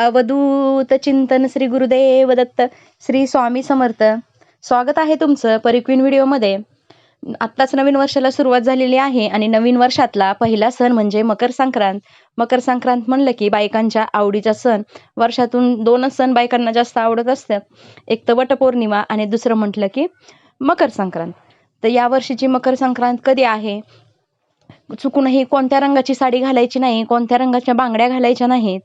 अवधूत चिंतन श्री गुरुदेव दत्त श्री स्वामी समर्थ. स्वागत आहे तुमचं परिक्वीन व्हिडिओमध्ये. आत्ताच नवीन वर्षाला सुरुवात झालेली आहे आणि नवीन वर्षातला पहिला सण म्हणजे मकर संक्रांत. मकर संक्रांत म्हणलं की बायकांच्या आवडीचा सण. वर्षातून दोनच सण बायकांना जास्त आवडत असतात एक तर वटपौर्णिमा आणि दुसरं म्हटलं की मकर संक्रांत. तर या वर्षीची मकर संक्रांत कधी आहे? चुकूनही कोणत्या रंगाची साडी घालायची नाही कोणत्या रंगाच्या बांगड्या घालायच्या नाहीत?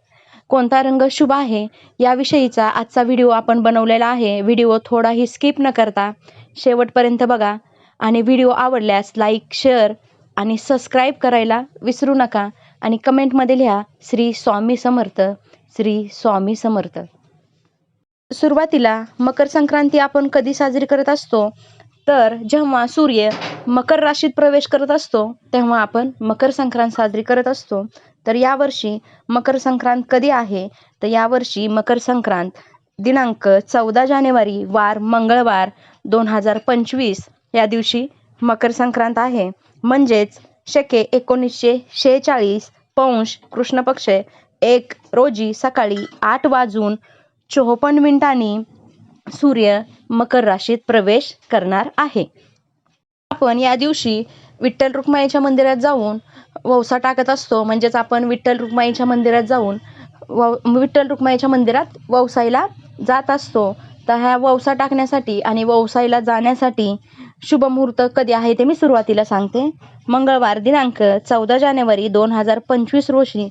कोणता रंग शुभ आहे याविषयीचा आजचा व्हिडिओ आपण बनवलेला आहे. व्हिडिओ थोडाही स्किप न करता शेवटपर्यंत बघा. आणि व्हिडिओ आवडल्यास लाईक शेअर आणि सबस्क्राईब करायला विसरू नका. आणि कमेंटमध्ये लिहा श्री स्वामी समर्थ श्री स्वामी समर्थ. सुरुवातीला मकर संक्रांती आपण कधी साजरी करत असतो? तर जेव्हा सूर्य मकर राशीत प्रवेश करत असतो तेव्हा आपण मकर संक्रांत साजरी करत असतो. तर यावर्षी मकर संक्रांत कधी आहे? तर यावर्षी मकर संक्रांत दिनांक चौदा जानेवारी वार मंगळवार दोन हजार पंचवीस या दिवशी मकर संक्रांत आहे. म्हणजेच शके एकोणीसशे शेहेचाळीस पौंश कृष्णपक्ष एक रोजी सकाळी आठ वाजून चोपन्न मिनिटांनी सूर्य मकर राशीत प्रवेश करणार आहे. आपण या दिवशी विठ्ठल रुक्माईच्या मंदिरात जाऊन ववसा टाकत असतो. म्हणजेच आपण विठ्ठल रुक्माईच्या मंदिरात जाऊन व विठ्ठल रुक्माईच्या मंदिरात वौसाईला जात असतो. तर ह्या वौसा टाकण्यासाठी आणि वौसाईला जाण्यासाठी शुभ मुहूर्त कधी आहे ते मी सुरुवातीला सांगते. मंगळवार दिनांक चौदा जानेवारी दोन हजार पंचवीस रोजी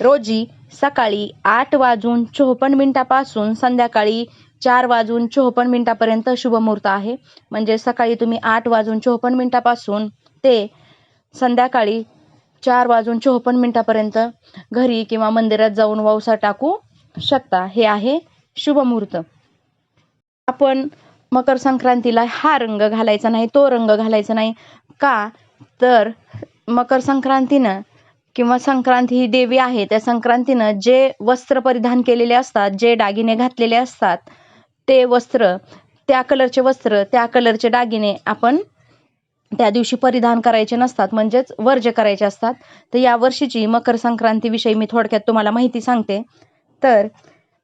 रोजी सकाळी आठ वाजून चोपन्न मिनिटापासून संध्याकाळी चार वाजून चोपन्न मिनिटापर्यंत शुभ मुहूर्त आहे. म्हणजे सकाळी तुम्ही आठ वाजून चोपन्न मिनिटापासून ते संध्याकाळी चार वाजून चोपन्न मिनिटापर्यंत घरी किंवा मंदिरात जाऊन वावसा टाकू शकता. हे आहे शुभ मुहूर्त आपण मकर संक्रांतीला हा रंग घालायचा नाही तो रंग घालायचा नाही का? तर मकर संक्रांतीनं किंवा संक्रांती ही देवी आहे त्या संक्रांतीनं जे वस्त्र परिधान केलेले असतात जे दागिने घातलेले असतात ते वस्त्र त्या कलरचे वस्त्र त्या कलरचे दागिने आपण त्या दिवशी परिधान करायचे नसतात. म्हणजेच वर्ज्य करायचे असतात. तर या वर्षीची मकर संक्रांतीविषयी मी थोडक्यात तुम्हाला माहिती सांगते. तर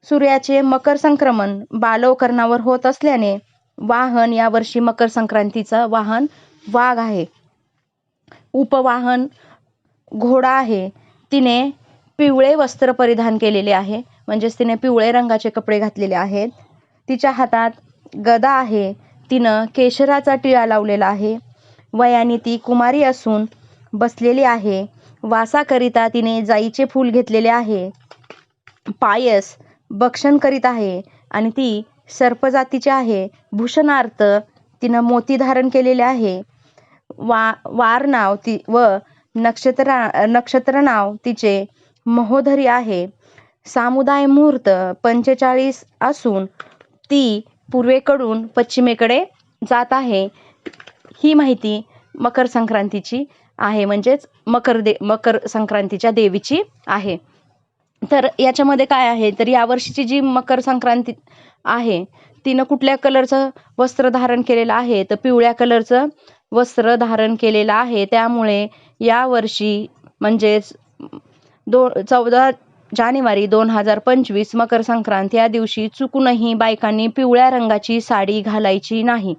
सूर्याचे मकर संक्रमण बालवकरणावर होत असल्याने वाहन यावर्षी मकर संक्रांतीचं वाहन वाघ आहे. उपवाहन घोडा आहे. तिने पिवळे वस्त्र परिधान केलेले आहे. म्हणजेच तिने पिवळे रंगाचे कपडे घातलेले आहेत. तिच्या हातात गदा आहे. तिनं केशराचा टिळा लावलेला आहे. वयाने ती कुमारी असून बसलेली आहे. वासाकरिता तिने जाईचे फूल घेतलेले आहे. पायस भक्षण करीत आहे आणि ती सर्पजातीची आहे. भूषणार्थ तिनं मोती धारण केलेले आहे. वा वार नाव ती व नक्षत्रा नक्षत्र नाव तिचे महोदरी आहे. सामुदाय मुहूर्त पंचेचाळीस असून ती पूर्वेकडून पश्चिमेकडे जात आहे. ही माहिती मकर संक्रांतीची आहे. म्हणजेच मकर दे मकर संक्रांतीच्या देवीची आहे. तर याच्यामध्ये काय आहे? तर यावर्षीची जी मकर संक्रांती आहे तिनं कुठल्या कलरचं वस्त्र धारण केलेलं आहे? तर पिवळ्या कलरचं वस्त्र धारण केलेलं आहे. त्यामुळे यावर्षी म्हणजेच दो चौदा जानेवारी दोन हजार पंचवीस मकर संक्रांत या दिवशी चुकूनही बायकांनी पिवळ्या रंगाची साडी घालायची नाही.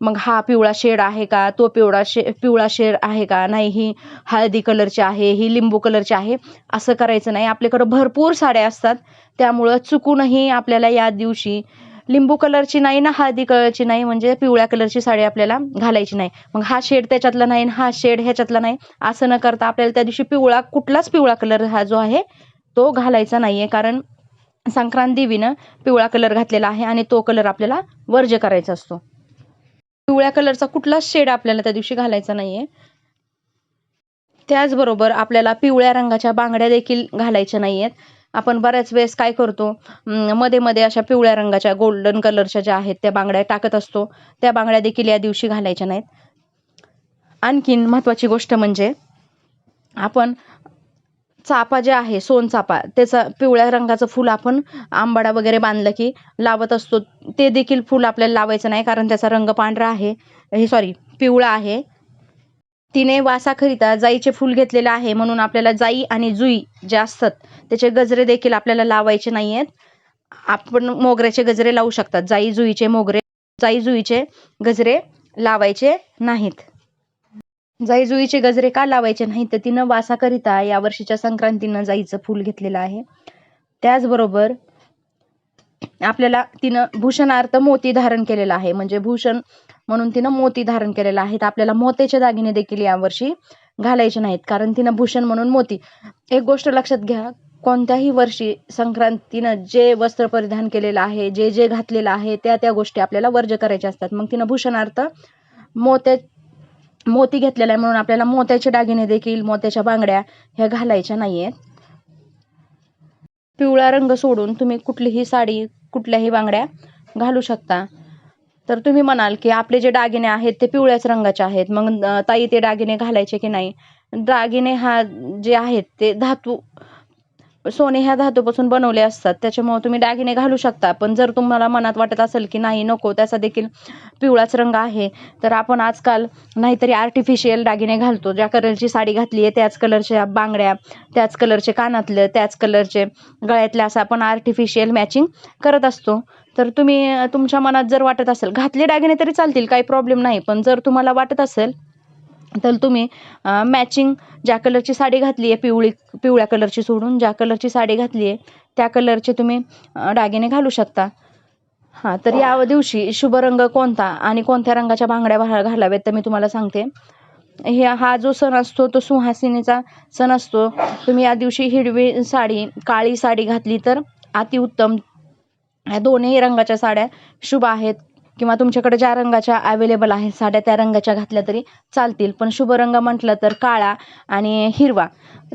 मग हा पिवळा शेड आहे का? तो पिवळा शे पिवळा शेड आहे का? नाही ही हळदी कलरची आहे ही लिंबू कलरची आहे असं करायचं नाही. आपल्याकडं भरपूर साड्या असतात. त्यामुळं चुकूनही आपल्याला या दिवशी लिंबू कलरची नाही ना हळदी कलरची नाही म्हणजे पिवळ्या कलरची साडी आपल्याला घालायची नाही. मग हा शेड त्याच्यातला नाही हा शेड ह्याच्यातला नाही असं न करता आपल्याला त्या दिवशी पिवळा कुठलाच पिवळा कलर हा जो आहे तो घालायचा नाही आहे कारण संक्रांत देवीनं पिवळा कलर घातलेला आहे आणि तो कलर आपल्याला वर्ज्य करायचा असतो. पिवळ्या कलरचा कुठलाच शेड आपल्याला त्या दिवशी घालायचा नाही आहे त्याचबरोबर आपल्याला पिवळ्या रंगाच्या बांगड्या देखील घालायच्या नाही आहेत आपण बऱ्याच वेळेस काय करतो मध्ये मध्ये अशा पिवळ्या रंगाच्या गोल्डन कलरच्या ज्या आहेत त्या बांगड्या टाकत असतो. त्या बांगड्या देखील या दिवशी घालायच्या नाहीत. आणखीन महत्त्वाची गोष्ट म्हणजे आपण चापा जे आहे सोनचापा त्याचा पिवळ्या रंगाचं फूल आपण आंबाडा वगैरे बांधलं की लावत असतो. ते देखील फूल आपल्याला लावायचं नाही कारण त्याचा रंग पांढरा आहे. हे सॉरी पिवळा आहे. तिने वासाकरिता जाईचे फूल घेतलेलं आहे म्हणून आपल्याला जाई आणि जुई जे असतात त्याचे गजरे देखील आपल्याला लावायचे नाही आहेत आपण मोगऱ्याचे गजरे लावू शकतात जाई जुईचे मोगरे जाई जुईचे गजरे लावायचे नाहीत. जाई जुईचे गजरे का लावायचे नाही तर तिनं वासाकरिता या वर्षीच्या संक्रांतीनं जाईचं फूल घेतलेलं आहे. त्याचबरोबर आपल्याला तिनं भूषणार्थ मोती धारण केलेला आहे. म्हणजे भूषण म्हणून तिनं मोती धारण केलेलं आहे. तर आपल्याला मोत्याचे दागिने देखील यावर्षी घालायचे नाहीत. कारण तिनं भूषण म्हणून मोती. एक गोष्ट लक्षात घ्या कोणत्याही वर्षी संक्रांतीनं जे वस्त्र परिधान केलेलं आहे जे जे घातलेलं आहे त्या त्या गोष्टी आपल्याला वर्ज करायच्या असतात. मग तिनं भूषणार्थ मोत्या मोती घेतलेला आहे म्हणून आपल्याला मोत्याचे दागिने देखील मोत्याच्या बांगड्या ह्या घालायच्या नाही आहेत पिवळा रंग सोडून तुम्ही कुठलीही साडी कुठल्याही बांगड्या घालू शकता. तर तुम्ही म्हणाल की आपले जे दागिने आहेत ते पिवळ्याच रंगाचे आहेत. मग ताई ते दागिने घालायचे की नाही? दागिने हा जे आहेत ते धातू सोने ह्या धातूपासून बनवले असतात. त्याच्यामुळे तुम्ही दागिने घालू शकता. पण जर तुम्हाला मनात वाटत असेल की नाही नको त्याचा देखील पिवळाच रंग आहे तर आपण आजकाल नाहीतरी आर्टिफिशियल दागिने घालतो. ज्या कलरची साडी घातली आहे त्याच कलरच्या बांगड्या त्याच कलरचे कानातलं त्याच कलरचे गळ्यातले असं आपण आर्टिफिशियल मॅचिंग करत असतो. तर तुम्ही तुमच्या मनात जर वाटत असेल घातले दागिने तरी चालतील काही प्रॉब्लेम नाही. पण जर तुम्हाला वाटत असेल तर तुम्ही मॅचिंग ज्या कलरची साडी घातली आहे पिवळी पिवळ्या कलरची सोडून ज्या कलरची साडी घातली आहे त्या कलरचे तुम्ही दागिने घालू शकता. हां तर या दिवशी शुभ रंग कोणता आणि कोणत्या रंगाच्या बांगड्या भा- घालाव्यात तर मी तुम्हाला सांगते. हे हा जो सण असतो तो सुहासिनीचा सण असतो. तुम्ही या दिवशी हिरवी साडी काळी साडी घातली तर अतिउत्तम. या दोन्ही रंगाच्या साड्या शुभ आहेत. किंवा तुमच्याकडे ज्या रंगाच्या अवेलेबल आहेत साड्या त्या रंगाच्या घातल्या तरी चालतील. पण शुभ रंग म्हटलं तर काळा आणि हिरवा.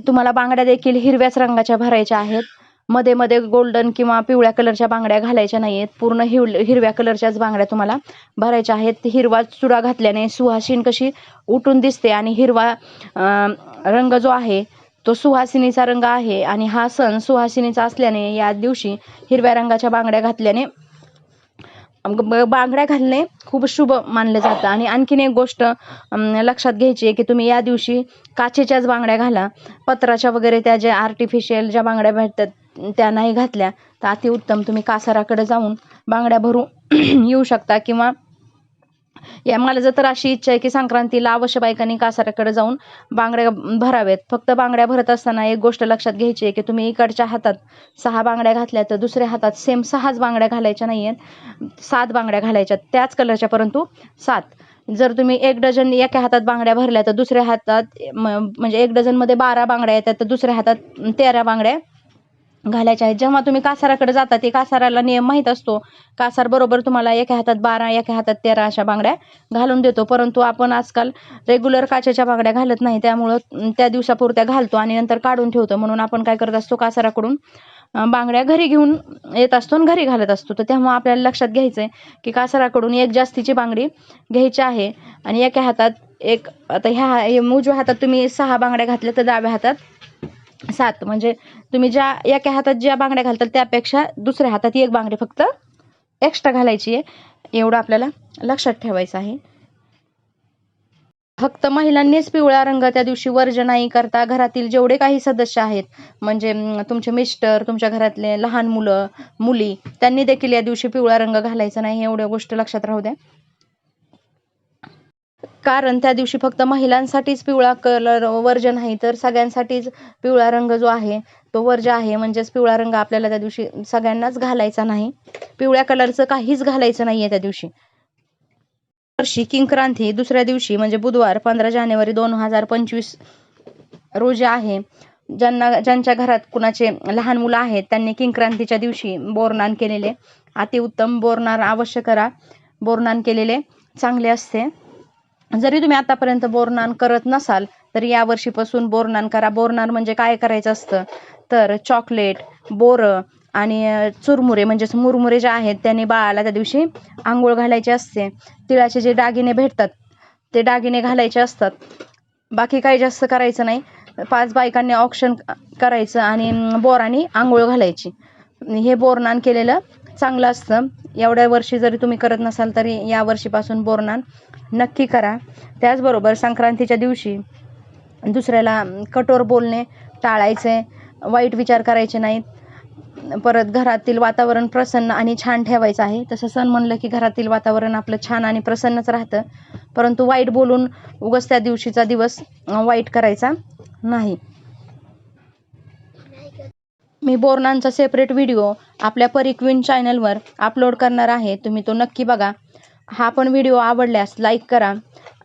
तुम्हाला बांगड्या देखील हिरव्याच रंगाच्या भरायच्या आहेत. मध्ये मध्ये गोल्डन किंवा पिवळ्या कलरच्या बांगड्या घालायच्या नाही आहेत पूर्ण हिव हिरव्या कलरच्याच बांगड्या तुम्हाला भरायच्या आहेत. हिरवा चुडा घातल्याने सुहासीन कशी उठून दिसते आणि हिरवा रंग जो आहे तो सुहासिनीचा रंग आहे. आणि हा सण सुहासिनीचा असल्याने या दिवशी हिरव्या रंगाच्या बांगड्या घातल्याने बांगड्या घालणे खूप शुभ मानलं जातं. आणि आणखीन एक गोष्ट लक्षात घ्यायची आहे की तुम्ही या दिवशी काचेच्याच बांगड्या घाला. पत्राच्या वगैरे त्या ज्या आर्टिफिशियल ज्या बांगड्या भेटतात त्या नाही घातल्या. तर अतिउत्तम तुम्ही कासाराकडे जाऊन बांगड्या भरून येऊ शकता किंवा या मला जर तर अशी इच्छा आहे की संक्रांतीला अवश्य बायकांनी कासाऱ्याकडे जाऊन बांगड्या भराव्यात. फक्त बांगड्या भरत असताना एक गोष्ट लक्षात घ्यायची आहे की तुम्ही इकडच्या हातात सहा बांगड्या घातल्या तर दुसऱ्या हातात सेम सहाच बांगड्या घालायच्या नाही आहेत सात बांगड्या घालायच्या त्याच कलरच्या परंतु सात. जर तुम्ही एक डझन एका हातात बांगड्या भरल्या तर दुसऱ्या हातात म्हणजे एक डझनमध्ये बारा बांगड्या येतात तर दुसऱ्या हातात तेरा बांगड्या घालायच्या आहेत. जेव्हा तुम्ही कासाराकडे जाता ते कासाराला नियम माहीत असतो. कासार बरोबर तुम्हाला एका हातात बारा एका हातात तेरा अशा बांगड्या घालून देतो. परंतु आपण आजकाल रेग्युलर काचेच्या बांगड्या घालत नाही. त्यामुळं त्या दिवसापुरत्या घालतो आणि नंतर काढून ठेवतो. म्हणून आपण काय करत असतो कासाराकडून बांगड्या घरी घेऊन येत असतो आणि घरी घालत असतो. तर तेव्हा आपल्याला लक्षात घ्यायचं आहे की कासाराकडून एक जास्तीची बांगडी घ्यायची आहे आणि एका हातात एक आता ह्या हे उजव्या हातात तुम्ही सहा बांगड्या घातल्या तर डाव्या हातात सात. म्हणजे तुम्ही ज्या एका हातात ज्या बांगड्या घालताल त्यापेक्षा दुसऱ्या हातात एक बांगडी फक्त एक्स्ट्रा घालायची आहे. एवढं आपल्याला लक्षात ठेवायचं आहे. फक्त महिलांनीच पिवळा रंग त्या दिवशी वर्ज नाही करता घरातील जेवढे काही सदस्य आहेत म्हणजे तुमचे मिस्टर तुमच्या घरातले लहान मुलं मुली त्यांनी देखील या दिवशी पिवळा रंग घालायचा नाही एवढ्या गोष्ट लक्षात राहू द्या. कारण त्या दिवशी फक्त महिलांसाठीच पिवळा कलर वर्ज नाही तर सगळ्यांसाठीच पिवळा रंग जो आहे तो वर्ज आहे. म्हणजेच पिवळा रंग आपल्याला त्या दिवशी सगळ्यांनाच घालायचा नाही. पिवळ्या कलरचं काहीच घालायचं नाही आहे त्या दिवशी. वर्षी किंक्रांती दुसऱ्या दिवशी म्हणजे बुधवार पंधरा जानेवारी दोन हजार पंचवीस रोजी आहे. ज्यांना ज्यांच्या घरात कुणाचे लहान मुलं आहेत त्यांनी किंक्रांतीच्या दिवशी बोरनान केलेले. अतिउत्तम बोरनान अवश्य करा. बोरनान केलेले चांगले असते. जरी तुम्ही आतापर्यंत बोरनान करत नसाल तरी यावर्षीपासून बोरनान करा. बोरनान म्हणजे काय करायचं असतं? तर चॉकलेट बोरं आणि चुरमुरे म्हणजेच मुरमुरे जे आहेत त्यांनी बाळाला त्या दिवशी आंघोळ घालायची असते. तिळाचे जे दागिने भेटतात ते दागिने घालायचे असतात. बाकी काही जास्त करायचं नाही. पाच बायकांनी ऑप्शन करायचं आणि बोराने बोरानी आंघोळ घालायची. हे बोरनान केलेलं चांगलं असतं. एवढ्या वर्षी जरी तुम्ही करत नसाल तरी या वर्षीपासून बोरनान नक्की करा. त्याचबरोबर संक्रांतीच्या दिवशी दुसऱ्याला कठोर बोलणे टाळायचे वाईट विचार करायचे नाहीत. परत घरातील वातावरण प्रसन्न आणि छान ठेवायचं आहे. तसं सण म्हणलं की घरातील वातावरण आपलं छान आणि प्रसन्नच राहतं. परंतु वाईट बोलून उगाच त्या दिवशीचा दिवस वाईट करायचा नाही. मी बोरणांचा सेपरेट व्हिडिओ आपल्या परिक्विन चॅनलवर अपलोड करणार आहे. तुम्ही तो नक्की बघा. हा पण व्हिडिओ आवडल्यास लाईक करा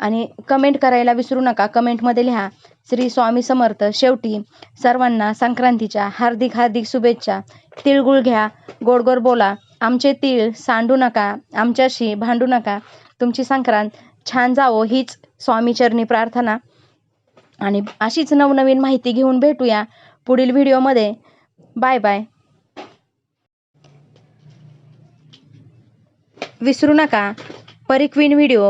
आणि कमेंट करायला विसरू नका. कमेंटमध्ये लिहा श्री स्वामी समर्थ शेवटी सर्वांना संक्रांतीच्या हार्दिक हार्दिक शुभेच्छा. तिळगुळ घ्या गोड गोड बोला. आमचे तीळ सांडू नका आमच्याशी भांडू नका. तुमची संक्रांत छान जावो हीच स्वामीचरणी प्रार्थना. आणि अशीच नवनवीन माहिती घेऊन भेटूया पुढील व्हिडिओमध्ये बाय बाय विसरू नका. परिक्वीन व्हिडिओ